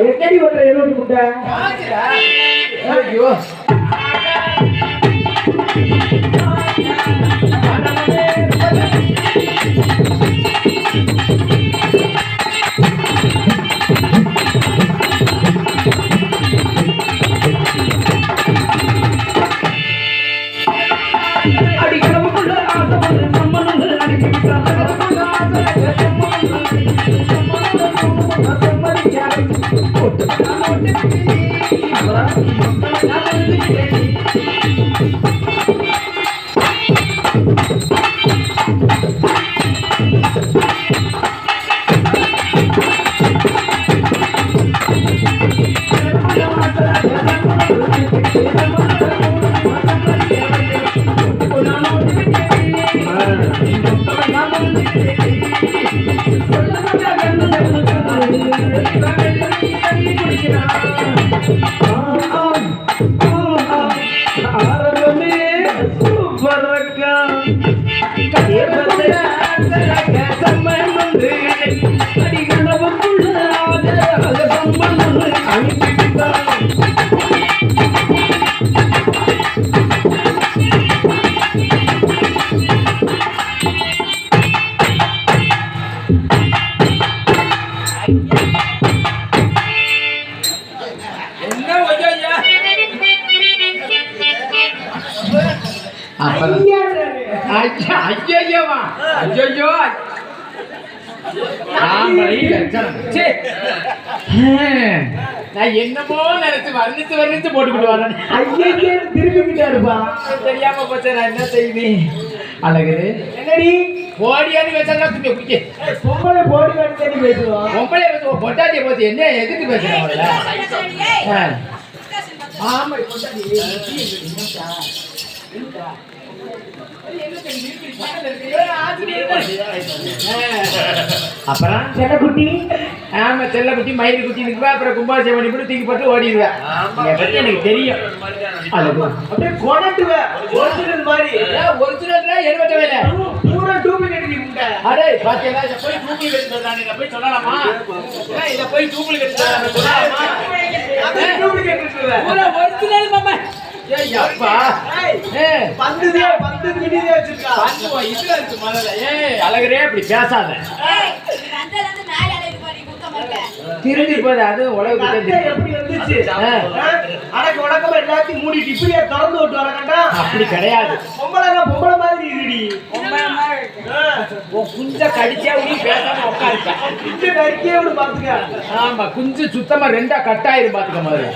எக்கடி பண்ற எழுபது முட்டை ஐயோ khổ tình, tình tình tình tình Oh, oh. அப்புறம் ஐயா ஐயையோவா? ஐயையோ நான் என்னமோ நினைச்சு வர்ணிச்சு வர்ணிச்சு போட்டுக்கிட்டு வரேன். ஐயே திரும்பிக்கிட்டாருப்பா தெரியாம போச்சு நான் என்ன செய்வேன்? அழகுது என்னடி? போடியான்னு துணி குடிக்க பொம்பளை போடி வேண்டி பேசுவோம் பொம்பளை வச்சு பொட்டாட்டிய போச்சு என்ன எதுக்கு ஆ. ஆமா பொட்டாட்டி அப்புறம்? செல்லக்குட்டி. ஆமா செல்ல குட்டி மயில் குட்டி நிற்குவா அப்புறம் கும்பாசை பண்ணி போட்டு தூக்கி போட்டு ஓடிடுவேன் எனக்கு தெரியும். அப்படியே கொணட்டுவ ஒரிஜினல் மாதிரி. ஒரிஜினல் எழுபத்த வேலை பூரா டூப்ளிகேட் முட்டை அடே பாத்தீங்களா இதை போய் டூப்ளிகேட் சொல்றாங்க இதை போய் சொல்லலாமா? இதை போய் டூப்ளிகேட் சொல்லலாமா? டூப்ளிகேட் பூரா ஒரிஜினல் மாமா. அழகரே இப்படி பேசாத. திரும்பி போது அது உலக எப்படி வந்துச்சு. அடக்கு உடக்கமா எல்லாத்தையும் மூடிட்டு இப்படியே திறந்து விட்டு வரக்கண்டா அப்படி கிடையாது. பொம்பளைனா பொம்பளை மாதிரி இருடி. உன் குஞ்ச கடிச்சா நீ பேசாம உட்காருக்க இந்த நறுக்கியே விடு பாத்துக்க ஆமா குஞ்சு சுத்தமா ரெண்டா கட்டாயிரும் பாத்துக்க முதல்ல.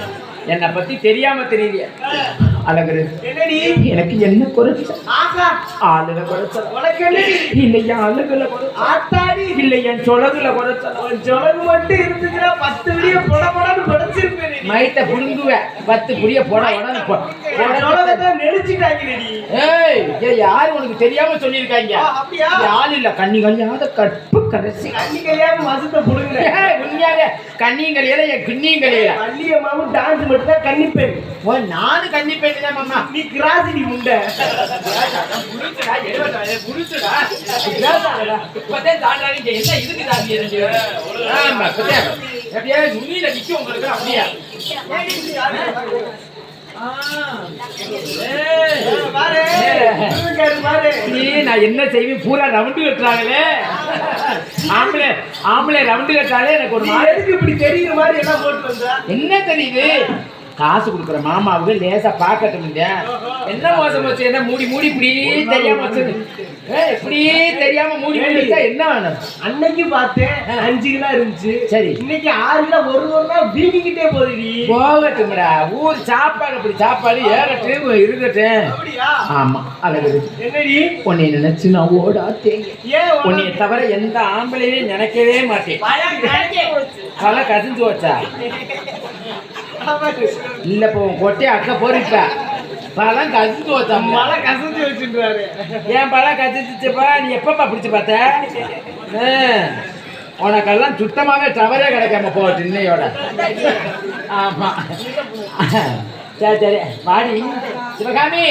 என்னை பத்தி தெரியாம தெரியலையே. அழகரு எனக்கு என்ன குறைச்ச ஆளுல குறைச்சல். உனக்கு என்னடி? இல்ல என் அழுகுல ஆத்தாடி. இல்ல என் சொலகுல குறைச்சல். ஜொலகு மட்டும் இருந்துச்சுன்னா பத்து விடிய பொட பொடன்னு படைச்சிருப்பேன் நீ. மைத்த புடுங்குவேன். பத்து புரிய போட உடனே போ- உன் போட ஜொலகத்தை நெளிச்சிட்டாங்கடி ஏய் ஏய், யாரு உனக்கு தெரியாம சொல்லியிருக்காங்க? ஆள் இல்ல. கண்ணி கல்யாத கற்பு கரசி கண்ணி கல்யாணம் மசத்தை புடுங்குறேன் உண்மையாவே கண்ணியும் கலையில என் கிண்ணியும் கலையில வள்ளியம்மாவும் டான்ஸ் மட்டும் தான் கன்னிப்பேன் ஓ நானும் கண்ணி பெண்ணு தான் மாமா. நீ கிராசிடி முண்டை. புரிச்சுடா எழுபதா இங்க என்ன இதுக்கு தாண்டி இருக்கு ஆமா இப்பதான். எப்படியா நுனியில நிக்கும் உங்களுக்கு அப்படியா? நீ நான் என்ன செய்வேன்? பூரா ரவுண்டு கட்டுறாங்களே ஆம்பளை ஆம்பளை ரவுண்டு கட்டாலே எனக்கு ஒரு மாதிரி இப்படி தெரியுற மாதிரி எல்லாம் போட்டு என்ன தெரியுது? காசு கொடுக்குற மாமாவுக்கு லேசா பார்க்கட்டும் என்ன மோசம் வச்சு என்ன மூடி மூடி இப்படி தெரியாம வச்சு இப்படி தெரியாம மூடி மூடி என்ன வேணும்? அன்னைக்கு பார்த்தேன். அஞ்சு கிலோ இருந்துச்சு. சரி. இன்னைக்கு ஆறு கிலோ ஒரு ஒரு நாள் வீங்கிக்கிட்டே போகுதுடி. போகட்டும்டா. ஊர் சாப்பாடு அப்படி சாப்பாடு ஏறட்டும் இருக்கட்டும். ஆமா அழகு என்னடி? உன்னை நினைச்சு நான் ஓடா தேங்க உன்னைய தவிர எந்த ஆம்பளையும் நினைக்கவே மாட்டேன். தலை கசிஞ்சு வச்சா. இல்ல இப்போ உன் கொட்டையை அக்க போறிப்ப பழம் கசிஞ்சு வச்சா மழை கசஞ்சு வச்சுன்றாரு என் பழம் கசிச்சுப்பா நீ எப்பப்பா பிடிச்சு பார்த்த? உனக்கெல்லாம் சுத்தமாவே டவரே கிடைக்காம போகட்டு இன்னையோட ஆமா. சரி சரி. வாடி. சிவகாமி.